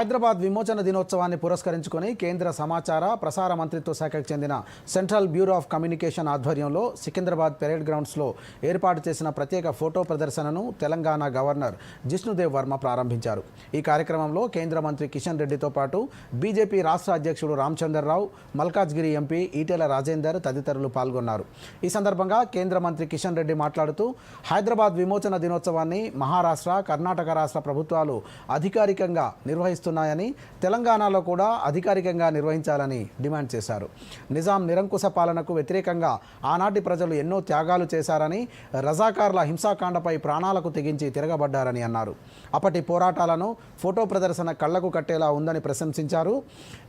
హైదరాబాద్ విమోచన దినోత్సవాన్ని పురస్కరించుకొని కేంద్ర సమాచార ప్రసార మంత్రిత్వ శాఖకు చెందిన సెంట్రల్ బ్యూరో ఆఫ్ కమ్యూనికేషన్ ఆధ్వర్యంలో సికింద్రాబాద్ పెరేడ్ గ్రౌండ్స్లో ఏర్పాటు చేసిన ప్రత్యేక ఫోటో ప్రదర్శనను తెలంగాణ గవర్నర్ జిష్ణుదేవ్ వర్మ ప్రారంభించారు. ఈ కార్యక్రమంలో కేంద్ర మంత్రి కిషన్ రెడ్డితో పాటు బీజేపీ రాష్ట్ర అధ్యక్షుడు రామచంద్రరావు మల్కాజ్గిరి ఎంపీ ఈటెల రాజేందర్ తదితరులు పాల్గొన్నారు. ఈ సందర్భంగా కేంద్ర మంత్రి కిషన్ రెడ్డి మాట్లాడుతూ హైదరాబాద్ విమోచన దినోత్సవాన్ని మహారాష్ట్ర కర్ణాటక రాష్ట్ర ప్రభుత్వాలు అధికారికంగా నిర్వహిస్తున్నాయని తెలంగాణలో కూడా అధికారికంగా నిర్వహించాలని డిమాండ్ చేశారు. నిజాం నిరంకుశ పాలనకు వ్యతిరేకంగా ఆనాటి ప్రజలు ఎన్నో త్యాగాలు చేశారని రజాకార్ల హింసాకాండపై ప్రాణాలకు తెగించి తిరగబడ్డారని అన్నారు. అప్పటి పోరాటాలను ఫోటో ప్రదర్శన కళ్ళకు కట్టేలా ఉందని ప్రశంసించారు.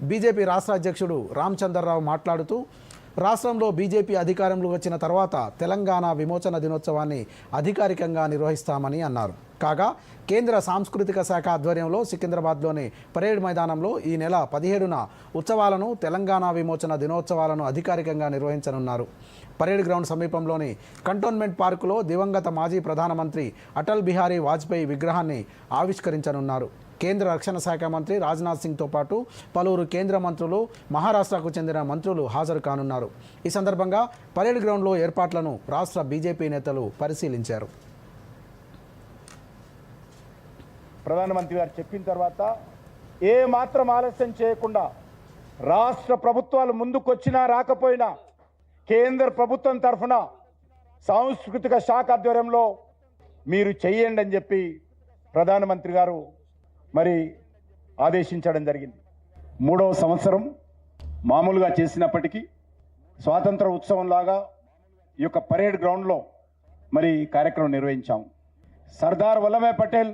బీజేపీ రాష్ట్ర అధ్యక్షుడు రామచంద్రరావు మాట్లాడుతూ రాష్ట్రంలో బీజేపీ అధికారంలో వచ్చిన తర్వాత తెలంగాణ విమోచన దినోత్సవాన్ని అధికారికంగా నిర్వహిస్తామని అన్నారు. కాగా కేంద్ర సాంస్కృతిక శాఖ ఆధ్వర్యంలో సికింద్రాబాద్లోని పరేడ్ మైదానంలో ఈ నెల పదిహేడున ఉత్సవాలను తెలంగాణ విమోచన దినోత్సవాలను అధికారికంగా నిర్వహించనున్నారు. పరేడ్ గ్రౌండ్ సమీపంలోని కంటోన్మెంట్ పార్కులో దివంగత మాజీ ప్రధానమంత్రి అటల్ బిహారీ వాజ్పేయి విగ్రహాన్ని ఆవిష్కరించనున్నారు. కేంద్ర రక్షణ శాఖ మంత్రి రాజ్నాథ్ సింగ్తో పాటు పలువురు కేంద్ర మంత్రులు మహారాష్ట్రకు చెందిన మంత్రులు హాజరు కానున్నారు. ఈ సందర్భంగా పరేడ్ గ్రౌండ్లో ఏర్పాట్లను రాష్ట్ర బీజేపీ నేతలు పరిశీలించారు. ప్రధానమంత్రి గారు చెప్పిన తర్వాత ఏ మాత్రం ఆలస్యం చేయకుండా రాష్ట్ర ప్రభుత్వాలు ముందుకొచ్చినా రాకపోయినా కేంద్ర ప్రభుత్వం తరఫున సాంస్కృతిక శాఖ ఆధ్వర్యంలో మీరు చెయ్యండి అని చెప్పి ప్రధానమంత్రి గారు మరి ఆదేశించడం జరిగింది. మూడవ సంవత్సరం మామూలుగా చేసినప్పటికీ స్వాతంత్ర ఉత్సవం లాగా ఈ యొక్క పరేడ్ గ్రౌండ్లో మరి కార్యక్రమం నిర్వహించాము. సర్దార్ వల్లభాయ్ పటేల్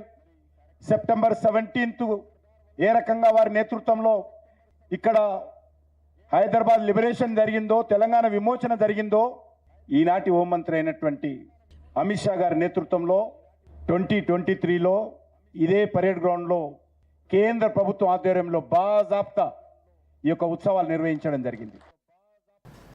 సెప్టెంబర్ సెవెంటీన్త్ ఏ రకంగా వారి నేతృత్వంలో ఇక్కడ హైదరాబాద్ లిబరేషన్ జరిగిందో తెలంగాణ విమోచన జరిగిందో ఈనాటి హోంమంత్రి అయినటువంటి అమిత్ షా గారి నేతృత్వంలో ట్వంటీ ట్వంటీ త్రీలో ఇదే పరేడ్ గ్రౌండ్లో కేంద్ర ప్రభుత్వం ఆధ్వర్యంలో బాజాప్తా ఈ యొక్క ఉత్సవాలు నిర్వహించడం జరిగింది.